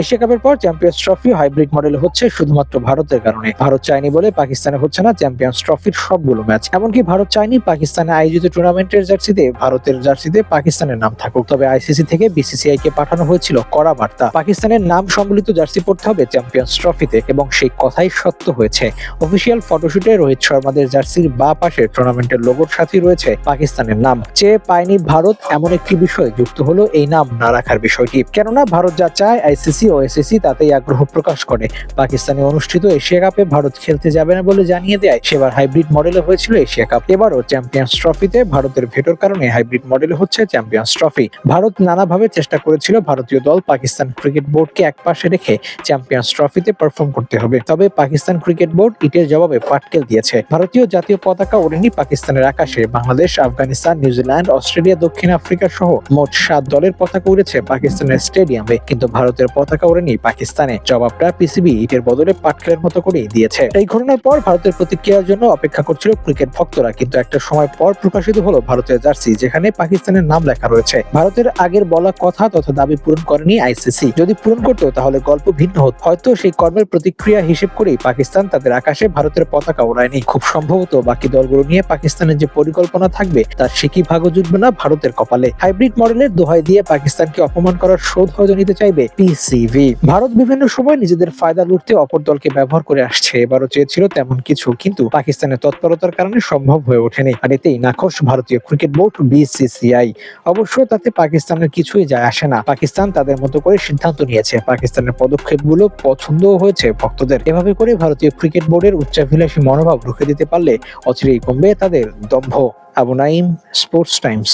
Asia কাপের পর champions trophy hybrid model হচ্ছে শুধুমাত্র ভারতের কারণে। ভারত চায়নি বলে পাকিস্তানে হচ্ছে না চ্যাম্পিয়ন্স ট্রফির সবগুলো ম্যাচ এমনকি ভারত চায়নি পাকিস্তানে আয়োজিত টুর্নামেন্টের জার্সিতে ভারতের জার্সিতে পাকিস্তানের নাম থাকুক। তবে আইসিসি থেকে বিসিসিআই কে পাঠানো হয়েছিল কড়া বার্তা। পাকিস্তানের নাম সম্বলিত জার্সি পড়তে হবে চ্যাম্পিয়ন্স ট্রফিতে এবং সেই কথাই সত্য হয়েছে। অফিসিয়াল ফটোশুটে রোহিত শর্মাদের জার্সির বা পাশে টুর্নামেন্টের লোগোর সাথে রয়েছে পাকিস্তানের নাম। চেয়ে পায়নি ভারত এমন একটি বিষয় যুক্ত হলো এই নাম না রাখার বিষয়টি। কেননা ভারত যা চায় আইসিসি ও এসিসি তাতেই আগ্রহ প্রকাশ করে। পাকিস্তানে অনুষ্ঠিত এশিয়া কাপে ভারত খেলতে যাবে না বলে জানিয়ে দেয়, সেবার হাইব্রিড মডেলে হয়েছিল এশিয়া কাপ। এবারও চ্যাম্পিয়ন্স ট্রফিতে ভারতের ভেটোর কারণে হাইব্রিড মডেলে হচ্ছে চ্যাম্পিয়ন্স ট্রফি। ভারত নানাভাবে চেষ্টা করেছিল ভারতীয় দল পাকিস্তান ক্রিকেট বোর্ডকে একপাশে রেখে চ্যাম্পিয়ন্স ট্রফিতে পারফর্ম করতে হবে। তবে পাকিস্তান ক্রিকেট বোর্ড ইটের জবাবে পাটকেল দিয়েছে। ভারতীয় জাতীয় পতাকা ওড়েনি পাকিস্তানের আকাশে। Bangladesh, Afghanistan, New Zealand, Australia, দক্ষিণ আফ্রিকা সহ মোট সাত দলের পতাকা উড়েছে পাকিস্তানের স্টেডিয়ামে। কিন্তু ভারতের পতাকা ওড়েনি পাকিস্তানে জবাবটা পিসিবি ইটের বদলে পাটকেলের মতো করেই দিয়েছে। এই ঘটনার পর ভারতের প্রতিক্রিয়ার জন্য অপেক্ষা করছিল ক্রিকেট ভক্তরা, কিন্তু একটা সময় পর প্রকাশিত হলো ভারতের জার্সি, যেখানে পাকিস্তানের নাম লেখা রয়েছে। ভারতের আগের বলা কথা তথা দাবি পূরণ করেনি আইসিসি। যদি পূরণ করতো, তাহলে গল্প ভিন্ন হতো। হয়তো সেই কর্মের প্রতিক্রিয়া হিসেব করেই পাকিস্তান তাদের আকাশে ভারতের পতাকা ওড়ায়নি। খুব সম্ভবত বাকি দলগুলো নিয়ে পাকিস্তানের যে পরিকল্পনা থাকবে তার সিকি ভাগও জুটবে না ভারতের কপালে। হাইব্রিড মডেলের দোহাই দিয়ে পাকিস্তানকে অপমান করার শোধ হয়তো নিতে চাইবে পিসিভি ভারত বিভিন্ন সময় নিজেদের ফায়দা লুটতে অপর দলকে ব্যবহার করে আসছে। এবারও চেয়েছিল তেমন কিছু, কিন্তু পাকিস্তানের তৎপরতার কারণে সম্ভব হয়ে ওঠেনি। আর এতেই নাখোশ ভারতীয় ক্রিকেট বোর্ড বিসিসিআই। অবশ্য তাতে পাকিস্তানের কিছুই যায় আসে না। পাকিস্তান তাদের মতো করে সিদ্ধান্ত নিয়েছে। পাকিস্তানের পদক্ষেপগুলো পছন্দও হয়েছে ভক্তদের। এভাবে করে ভারতীয় ক্রিকেট বোর্ডের উচ্চাভিলাষী মনোভাব রুখে দিতে পারলে অচিরেই কমবে তাদের দম্ভ। Abu Naim Sports Times.